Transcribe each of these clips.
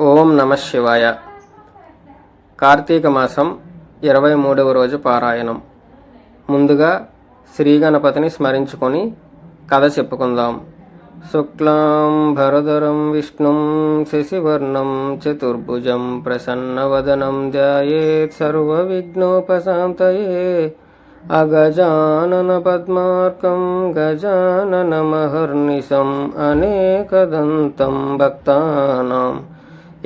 ఓం నమ శివాయ. కార్తీక మాసం ఇరవై మూడవ రోజు పారాయణం. ముందుగా శ్రీ గణపతిని స్మరించుకొని కథ చెప్పుకుందాం. శుక్లాం భరధరం విష్ణుం శశివర్ణం చతుర్భుజం ప్రసన్నవదనం ధ్యాయేత్ సర్వవిఘ్నోపశాంతయే. అగజానన పద్మార్కం గజాననమహర్నిశం అనేకదంతం భక్తానాం.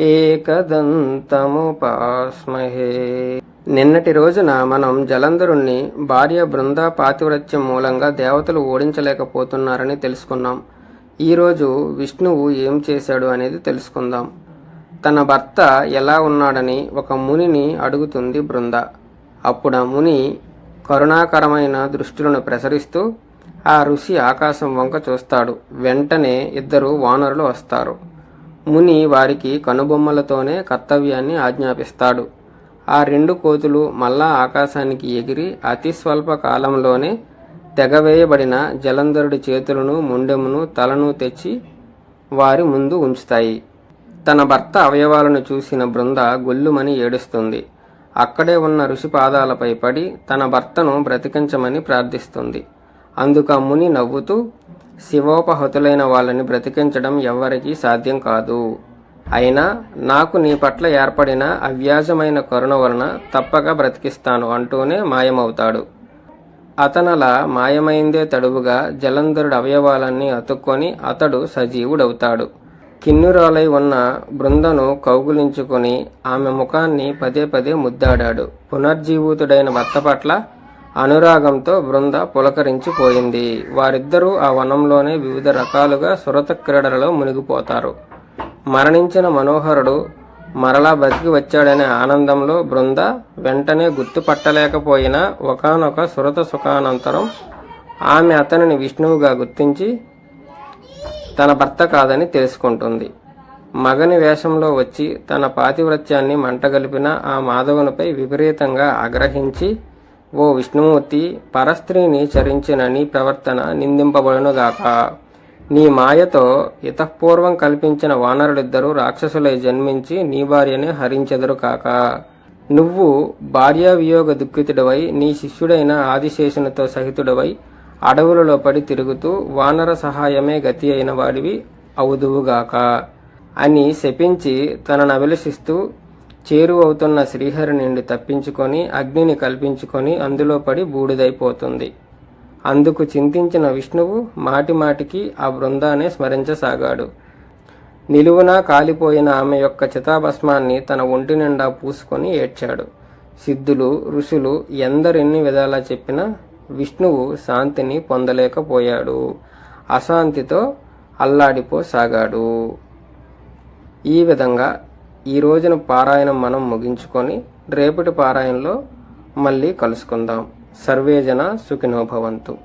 ఏకదంతముపాస్మహే. నిన్నటి రోజున మనం జలంధరుణ్ణి భార్య బృంద పాతివ్రత్యం మూలంగా దేవతలు ఓడించలేకపోతున్నారని తెలుసుకున్నాం. ఈరోజు విష్ణువు ఏం చేశాడు అనేది తెలుసుకుందాం. తన భర్త ఎలా ఉన్నాడని ఒక మునిని అడుగుతుంది బృంద. అప్పుడు ఆ ముని కరుణాకరమైన దృష్టిలను ప్రసరిస్తూ ఆ ఋషి ఆకాశం వంక చూస్తాడు. వెంటనే ఇద్దరు వానరులు వస్తారు. ముని వారికి కనుబొమ్మలతోనే కర్తవ్యాన్ని ఆజ్ఞాపిస్తాడు. ఆ రెండు కోతులు మళ్ళా ఆకాశానికి ఎగిరి అతి స్వల్ప కాలంలోనే తెగవేయబడిన జలంధరుడి చేతులను ముండెమును తలను తెచ్చి వారి ముందు ఉంచుతాయి. తన భర్త అవయవాలను చూసిన బృంద గొల్లుమని ఏడుస్తుంది. అక్కడే ఉన్న ఋషి పాదాలపై పడి తన భర్తను బ్రతికించమని ప్రార్థిస్తుంది. అందుక ముని నవ్వుతూ శివోపహతులైన వాళ్ళని బ్రతికించడం ఎవ్వరికీ సాధ్యం కాదు. అయినా నాకు నీ పట్ల ఏర్పడిన అవ్యాజమైన కరుణ వలన తప్పక బ్రతికిస్తాను అంటూనే మాయమవుతాడు. అతనలా మాయమైందే తడువుగా జలంధరుడు అవయవాలన్నీ అతుక్కొని అతడు సజీవుడవుతాడు. కిన్నురాలై ఉన్న బృందను కౌగులించుకుని ఆమె ముఖాన్ని పదే పదే ముద్దాడాడు. పునర్జీవితుడైన భర్త పట్ల అనురాగంతో బృంద పులకరించిపోయింది. వారిద్దరూ ఆ వనంలోనే వివిధ రకాలుగా సురత క్రీడలలో మునిగిపోతారు. మరణించిన మనోహరుడు మరలా బతికి వచ్చాడనే ఆనందంలో బృంద వెంటనే గుర్తుపట్టలేకపోయినా ఒకనొక సురత సుఖానంతరం ఆమె అతనిని విష్ణువుగా గుర్తించి తన భర్త కాదని తెలుసుకుంటుంది. మగని వేషంలో వచ్చి తన పాతివ్రత్యాన్ని మంటగలిపిన ఆ మాధవునిపై విపరీతంగా ఆగ్రహించి ఓ విష్ణుమూర్తి పరస్త్రీని చరించిన నీ ప్రవర్తన నిందింపబడునుగాక. నీ మాయతో ఇతఃపూర్వం కల్పించిన వానరులిద్దరూ రాక్షసులై జన్మించి నీ భార్యని హరించెదరు కాక. నువ్వు భార్యావియోగ దుఃఖితుడవై నీ శిష్యుడైన ఆదిశేషునితో సహితుడవై అడవులలో పడి తిరుగుతూ వానర సహాయమే గతి అయిన వాడివి అవుదువుగాక. అని శపించి తనను అభిలషిస్తూ చేరువవుతున్న శ్రీహరి నుండి తప్పించుకొని అగ్నిని కల్పించుకొని అందులో పడి బూడిదైపోతుంది. అందుకు చింతించిన విష్ణువు మాటిమాటికి ఆ బృందాన్ని స్మరించసాగాడు. నిలువునా కాలిపోయిన ఆమె యొక్క చితాభస్మాన్ని తన ఒంటి నిండా పూసుకొని ఏడ్చాడు. సిద్ధులు ఋషులు ఎందరెన్ని విధాలా చెప్పినా విష్ణువు శాంతిని పొందలేకపోయాడు. అశాంతితో అల్లాడిపోసాగాడు. ఈ విధంగా ఈ రోజున పారాయణం మనం ముగించుకొని రేపటి పారాయణలో మళ్ళీ కలుసుకుందాం. సర్వేజన సుఖినోభవంతు